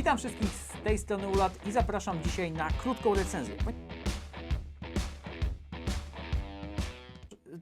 Witam wszystkich z tej strony Ulat i zapraszam dzisiaj na krótką recenzję.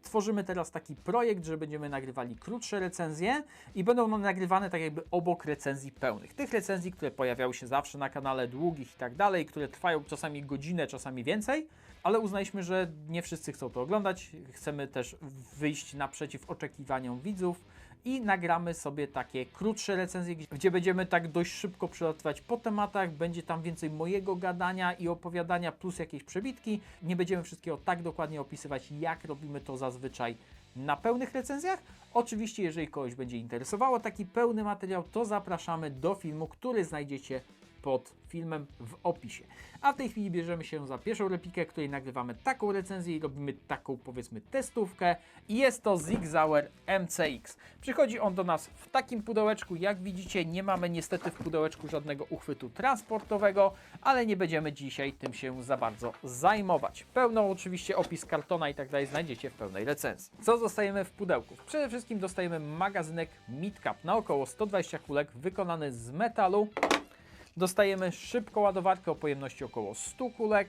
Tworzymy teraz taki projekt, że będziemy nagrywali krótsze recenzje i będą one nagrywane tak jakby obok recenzji pełnych. Tych recenzji, które pojawiały się zawsze na kanale, długich i tak dalej, które trwają czasami godzinę, czasami więcej, ale uznaliśmy, że nie wszyscy chcą to oglądać. Chcemy też wyjść naprzeciw oczekiwaniom widzów i nagramy sobie takie krótsze recenzje, gdzie- będziemy tak dość szybko przelatywać po tematach. Będzie tam więcej mojego gadania i opowiadania, plus jakieś przebitki. Nie będziemy wszystkiego tak dokładnie opisywać, jak robimy to zazwyczaj na pełnych recenzjach. Oczywiście, jeżeli kogoś będzie interesowało taki pełny materiał, to zapraszamy do filmu, który znajdziecie pod filmem w opisie. A w tej chwili bierzemy się za pierwszą replikę, której nagrywamy taką recenzję i robimy taką powiedzmy testówkę. I jest to Zig Zauer MCX. Przychodzi on do nas w takim pudełeczku, jak widzicie nie mamy niestety w pudełeczku żadnego uchwytu transportowego, ale nie będziemy dzisiaj tym się za bardzo zajmować. Pełną oczywiście opis kartona i tak dalej znajdziecie w pełnej recenzji. Co dostajemy w pudełku? Przede wszystkim dostajemy magazynek Midcap na około 120 kulek wykonany z metalu. Dostajemy szybką ładowarkę o pojemności około 100 kulek.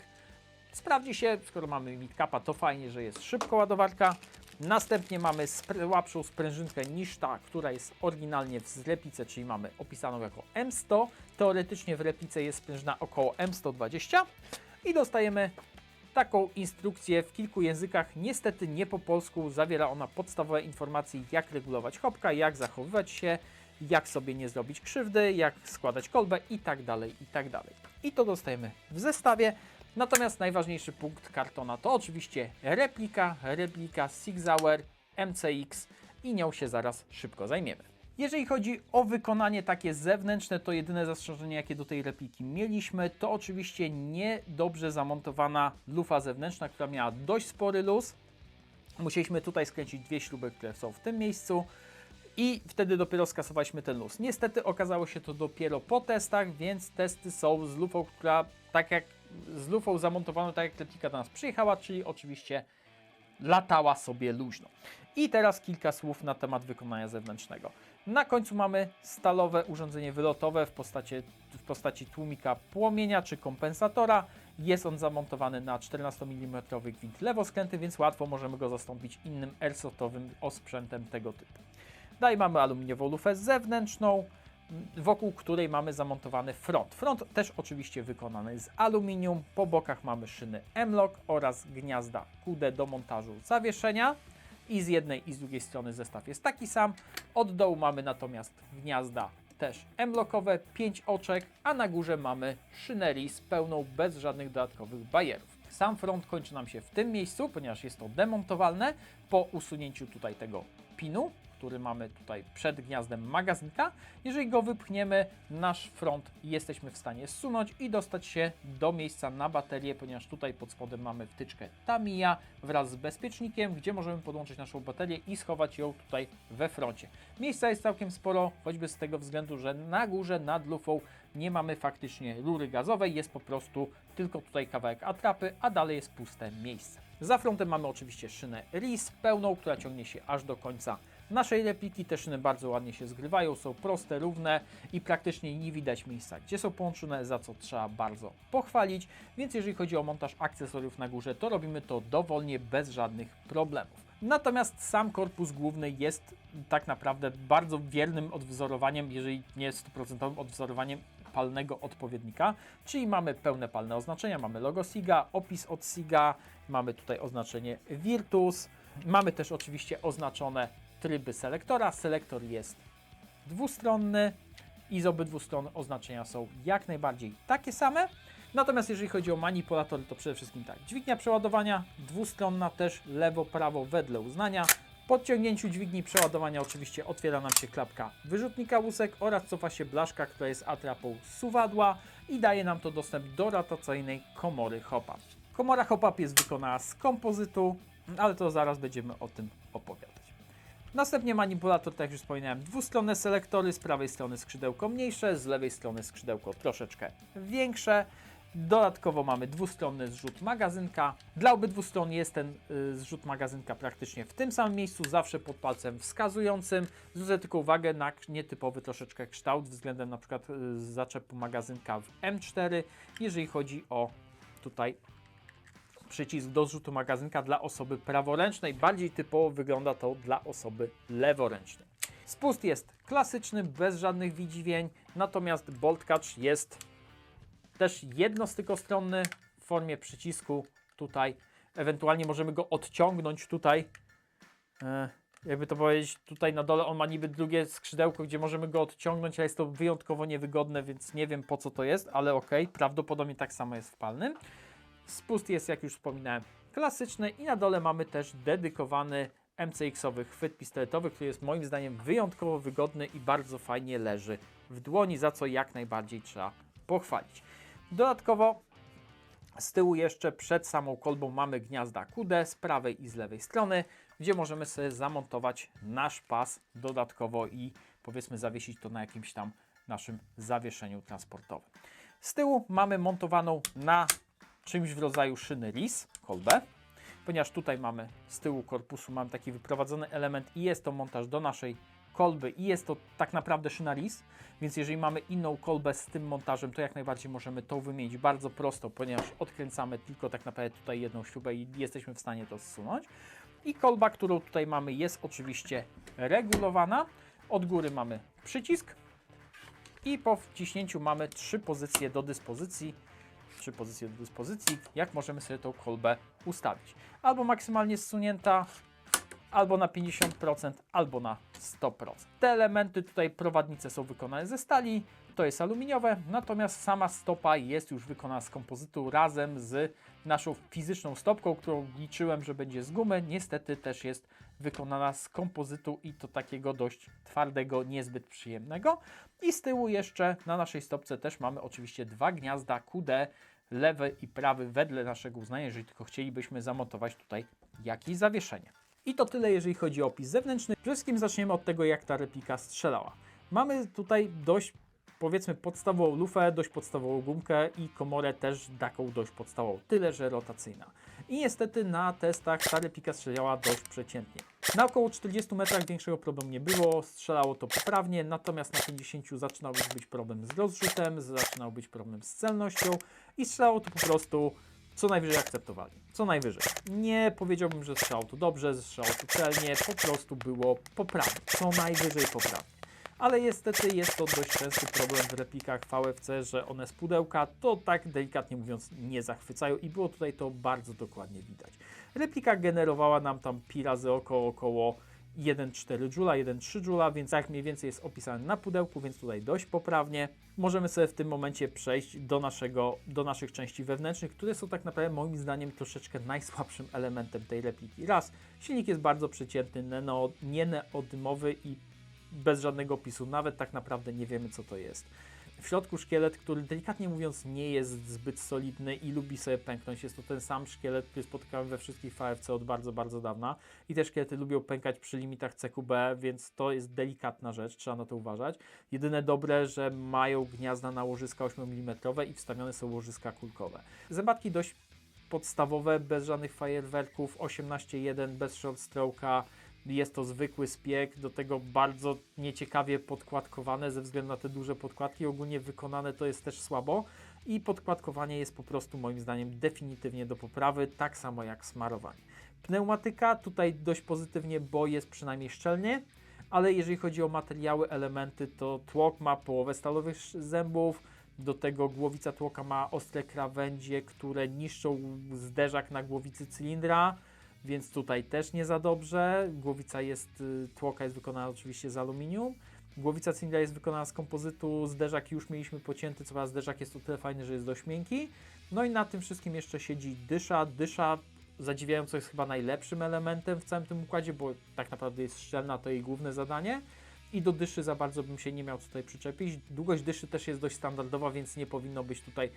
Sprawdzi się, skoro mamy midcapa, to fajnie, że jest szybka ładowarka. Następnie mamy łapszą sprężynkę niż ta, która jest oryginalnie w replice, czyli mamy opisaną jako M100. Teoretycznie w replice jest sprężyna około M120. I dostajemy taką instrukcję w kilku językach, niestety nie po polsku. Zawiera ona podstawowe informacje, jak regulować chopka, jak zachowywać się, jak sobie nie zrobić krzywdy, jak składać kolbę i tak dalej, i tak dalej. I to dostajemy w zestawie. Natomiast najważniejszy punkt kartona to oczywiście replika, replika Sig Sauer MCX i nią się zaraz szybko zajmiemy. Jeżeli chodzi o wykonanie takie zewnętrzne, to jedyne zastrzeżenie, jakie do tej repliki mieliśmy, to oczywiście niedobrze zamontowana lufa zewnętrzna, która miała dość spory luz. Musieliśmy tutaj skręcić dwie śruby, które są w tym miejscu i wtedy dopiero skasowaliśmy ten luz. Niestety okazało się to dopiero po testach, więc testy są z lufą, która tak jak z lufą zamontowaną, tak jak replika do nas przyjechała, czyli oczywiście latała sobie luźno. I teraz kilka słów na temat wykonania zewnętrznego. Na końcu mamy stalowe urządzenie wylotowe w postaci, w postaci tłumika płomienia czy kompensatora. Jest on zamontowany na 14 mm gwint lewoskręty, więc łatwo możemy go zastąpić innym airsoftowym osprzętem tego typu. Dalej mamy aluminiową lufę zewnętrzną, m, wokół której mamy zamontowany front. Front też oczywiście wykonany z aluminium. Po bokach mamy szyny M-Lock oraz gniazda QD do montażu zawieszenia. I z jednej i z drugiej strony zestaw jest taki sam. Od dołu mamy natomiast gniazda też M-Lockowe, 5 oczek, a na górze mamy szynerii z pełną, bez żadnych dodatkowych bajerów. Sam front kończy nam się w tym miejscu, ponieważ jest to demontowalne po usunięciu tutaj tego pinu, który mamy tutaj przed gniazdem magazynka. Jeżeli go wypchniemy, nasz front jesteśmy w stanie zsunąć i dostać się do miejsca na baterię, ponieważ tutaj pod spodem mamy wtyczkę Tamiya wraz z bezpiecznikiem, gdzie możemy podłączyć naszą baterię i schować ją tutaj we froncie. Miejsca jest całkiem sporo, choćby z tego względu, że na górze nad lufą nie mamy faktycznie rury gazowej, jest po prostu tylko tutaj kawałek atrapy, a dalej jest puste miejsce. Za frontem mamy oczywiście szynę RIS pełną, która ciągnie się aż do końca naszej repliki. Te szyny bardzo ładnie się zgrywają, są proste, równe i praktycznie nie widać miejsca, gdzie są połączone, za co trzeba bardzo pochwalić. Więc jeżeli chodzi o montaż akcesoriów na górze, to robimy to dowolnie, bez żadnych problemów. Natomiast sam korpus główny jest tak naprawdę bardzo wiernym odwzorowaniem, jeżeli nie 100% odwzorowaniem palnego odpowiednika, czyli mamy pełne palne oznaczenia, mamy logo SIGA, opis od SIGA, mamy tutaj oznaczenie Virtus, mamy też oczywiście oznaczone tryby selektora. Selektor jest dwustronny i z obydwu stron oznaczenia są jak najbardziej takie same. Natomiast jeżeli chodzi o manipulatory, to przede wszystkim tak. Dźwignia przeładowania dwustronna też lewo, prawo wedle uznania. Po odciągnięciu dźwigni przeładowania oczywiście otwiera nam się klapka wyrzutnika łusek oraz cofa się blaszka, która jest atrapą suwadła i daje nam to dostęp do rotacyjnej komory hopa. Komora hop-up jest wykonana z kompozytu, ale to zaraz będziemy o tym opowiadać. Następnie manipulator, tak jak już wspominałem, dwustronne selektory, z prawej strony skrzydełko mniejsze, z lewej strony skrzydełko troszeczkę większe. Dodatkowo mamy dwustronny zrzut magazynka. Dla obydwu stron jest ten y, zrzut magazynka praktycznie w tym samym miejscu, zawsze pod palcem wskazującym. Zwrócę tylko uwagę na nietypowy troszeczkę kształt względem na przykład y, zaczepu magazynka w M4, jeżeli chodzi o tutaj przycisk do zrzutu magazynka dla osoby praworęcznej. Bardziej typowo wygląda to dla osoby leworęcznej. Spust jest klasyczny, bez żadnych widziwień, natomiast bolt catch jest też jednostykostronny w formie przycisku tutaj. Ewentualnie możemy go odciągnąć tutaj. E, jakby to powiedzieć, tutaj na dole on ma niby drugie skrzydełko, gdzie możemy go odciągnąć, ale jest to wyjątkowo niewygodne, więc nie wiem po co to jest, ale ok, prawdopodobnie tak samo jest w palnym. Spust jest, jak już wspominałem, klasyczny i na dole mamy też dedykowany MCX-owy chwyt pistoletowy, który jest moim zdaniem wyjątkowo wygodny i bardzo fajnie leży w dłoni, za co jak najbardziej trzeba pochwalić. Dodatkowo z tyłu jeszcze przed samą kolbą mamy gniazda QD z prawej i z lewej strony, gdzie możemy sobie zamontować nasz pas dodatkowo i powiedzmy zawiesić to na jakimś tam naszym zawieszeniu transportowym. Z tyłu mamy montowaną na czymś w rodzaju szyny RIS kolbę, ponieważ tutaj mamy z tyłu korpusu mamy taki wyprowadzony element i jest to montaż do naszej kolby i jest to tak naprawdę szyna RIS, więc jeżeli mamy inną kolbę z tym montażem, to jak najbardziej możemy to wymienić bardzo prosto, ponieważ odkręcamy tylko tak naprawdę tutaj jedną śrubę i jesteśmy w stanie to zsunąć. I kolba, którą tutaj mamy jest oczywiście regulowana. Od góry mamy przycisk i po wciśnięciu mamy trzy pozycje do dyspozycji. Trzy pozycje do dyspozycji, jak możemy sobie tą kolbę ustawić. Albo maksymalnie zsunięta, albo na 50%, albo na 100%. Te elementy tutaj prowadnice są wykonane ze stali, to jest aluminiowe, natomiast sama stopa jest już wykonana z kompozytu razem z naszą fizyczną stopką, którą liczyłem, że będzie z gumy. Niestety też jest wykonana z kompozytu i to takiego dość twardego, niezbyt przyjemnego. I z tyłu jeszcze na naszej stopce też mamy oczywiście dwa gniazda QD, lewy i prawy wedle naszego uznania, jeżeli tylko chcielibyśmy zamontować tutaj jakieś zawieszenie. I to tyle, jeżeli chodzi o opis zewnętrzny. Przede wszystkim zaczniemy od tego, jak ta replika strzelała. Mamy tutaj dość, powiedzmy, podstawową lufę, dość podstawową gumkę i komorę też taką dość podstawową, tyle że rotacyjna. I niestety na testach ta replika strzelała dość przeciętnie. Na około 40 metrach większego problemu nie było, strzelało to poprawnie, natomiast na 50 zaczynał już być problem z rozrzutem, zaczynał być problem z celnością i strzelało to po prostu co najwyżej akceptowalnie. Co najwyżej. Nie powiedziałbym, że strzał to dobrze, strzał to celnie, po prostu było poprawnie. Co najwyżej poprawnie. Ale niestety jest to dość częsty problem w replikach VFC, że one z pudełka to tak delikatnie mówiąc nie zachwycają i było tutaj to bardzo dokładnie widać. Replika generowała nam tam pi razy około, około 1,4 Joula, 1,3 Joula, więc tak mniej więcej jest opisane na pudełku, więc tutaj dość poprawnie. Możemy sobie w tym momencie przejść do, naszego, do naszych części wewnętrznych, które są tak naprawdę moim zdaniem troszeczkę najsłabszym elementem tej repliki. Raz, silnik jest bardzo przeciętny, nie neodymowy i bez żadnego opisu, nawet tak naprawdę nie wiemy co to jest. W środku szkielet, który delikatnie mówiąc nie jest zbyt solidny i lubi sobie pęknąć. Jest to ten sam szkielet, który spotykamy we wszystkich VFC od bardzo, bardzo dawna. I te szkielety lubią pękać przy limitach CQB, więc to jest delikatna rzecz, trzeba na to uważać. Jedyne dobre, że mają gniazda na łożyska 8 mm i wstawione są łożyska kulkowe. Zębatki dość podstawowe, bez żadnych fajerwerków, 18.1, bez short stroke'a, jest to zwykły spiek, do tego bardzo nieciekawie podkładkowane ze względu na te duże podkładki. Ogólnie wykonane to jest też słabo i podkładkowanie jest po prostu moim zdaniem definitywnie do poprawy, tak samo jak smarowanie. Pneumatyka tutaj dość pozytywnie, bo jest przynajmniej szczelnie, ale jeżeli chodzi o materiały, elementy, to tłok ma połowę stalowych zębów, do tego głowica tłoka ma ostre krawędzie, które niszczą zderzak na głowicy cylindra więc tutaj też nie za dobrze. Głowica jest, y, tłoka jest wykonana oczywiście z aluminium. Głowica cylindra jest wykonana z kompozytu, zderzak już mieliśmy pocięty, co prawda zderzak jest o tyle fajny, że jest dość miękki. No i na tym wszystkim jeszcze siedzi dysza. Dysza zadziwiająco jest chyba najlepszym elementem w całym tym układzie, bo tak naprawdę jest szczelna, to jej główne zadanie. I do dyszy za bardzo bym się nie miał tutaj przyczepić. Długość dyszy też jest dość standardowa, więc nie powinno być tutaj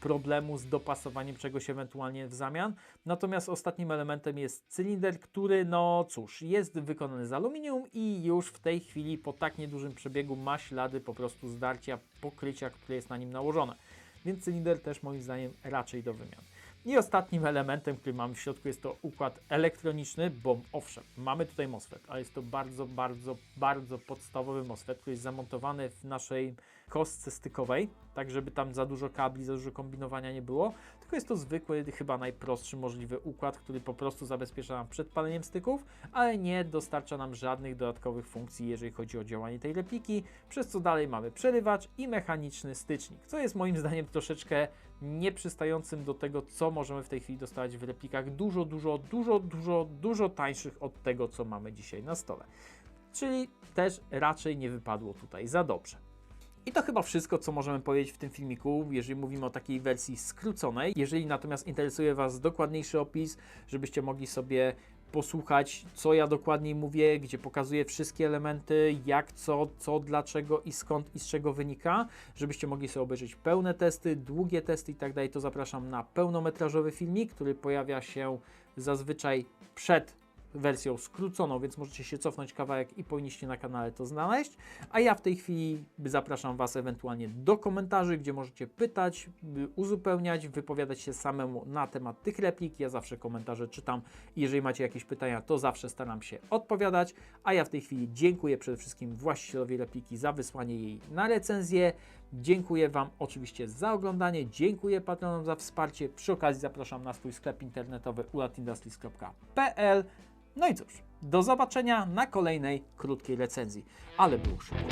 problemu z dopasowaniem czegoś ewentualnie w zamian. Natomiast ostatnim elementem jest cylinder, który no cóż, jest wykonany z aluminium i już w tej chwili po tak niedużym przebiegu ma ślady po prostu zdarcia pokrycia, które jest na nim nałożone. więc cylinder też moim zdaniem raczej do wymiany. I ostatnim elementem, który mamy w środku jest to układ elektroniczny, bo owszem, mamy tutaj MOSFET, ale jest to bardzo, bardzo, bardzo podstawowy MOSFET, który jest zamontowany w naszej kostce stykowej, tak żeby tam za dużo kabli, za dużo kombinowania nie było, tylko jest to zwykły, chyba najprostszy możliwy układ, który po prostu zabezpiecza nam przed paleniem styków, ale nie dostarcza nam żadnych dodatkowych funkcji, jeżeli chodzi o działanie tej repliki, przez co dalej mamy przerywacz i mechaniczny stycznik, co jest moim zdaniem troszeczkę nieprzystającym do tego, co możemy w tej chwili dostawać w replikach dużo, dużo, dużo, dużo, dużo tańszych od tego, co mamy dzisiaj na stole. Czyli też raczej nie wypadło tutaj za dobrze. I to chyba wszystko, co możemy powiedzieć w tym filmiku, jeżeli mówimy o takiej wersji skróconej. Jeżeli natomiast interesuje Was dokładniejszy opis, żebyście mogli sobie posłuchać, co ja dokładniej mówię, gdzie pokazuję wszystkie elementy, jak, co, co, dlaczego i skąd i z czego wynika, żebyście mogli sobie obejrzeć pełne testy, długie testy i tak dalej, to zapraszam na pełnometrażowy filmik, który pojawia się zazwyczaj przed wersją skróconą, więc możecie się cofnąć kawałek i powinniście na kanale to znaleźć. A ja w tej chwili zapraszam Was ewentualnie do komentarzy, gdzie możecie pytać, by uzupełniać, wypowiadać się samemu na temat tych replik. Ja zawsze komentarze czytam jeżeli macie jakieś pytania, to zawsze staram się odpowiadać. A ja w tej chwili dziękuję przede wszystkim właścicielowi repliki za wysłanie jej na recenzję. Dziękuję Wam oczywiście za oglądanie, dziękuję patronom za wsparcie. Przy okazji zapraszam na swój sklep internetowy ulatindustries.pl. No i cóż, do zobaczenia na kolejnej krótkiej recenzji. Ale było szybko.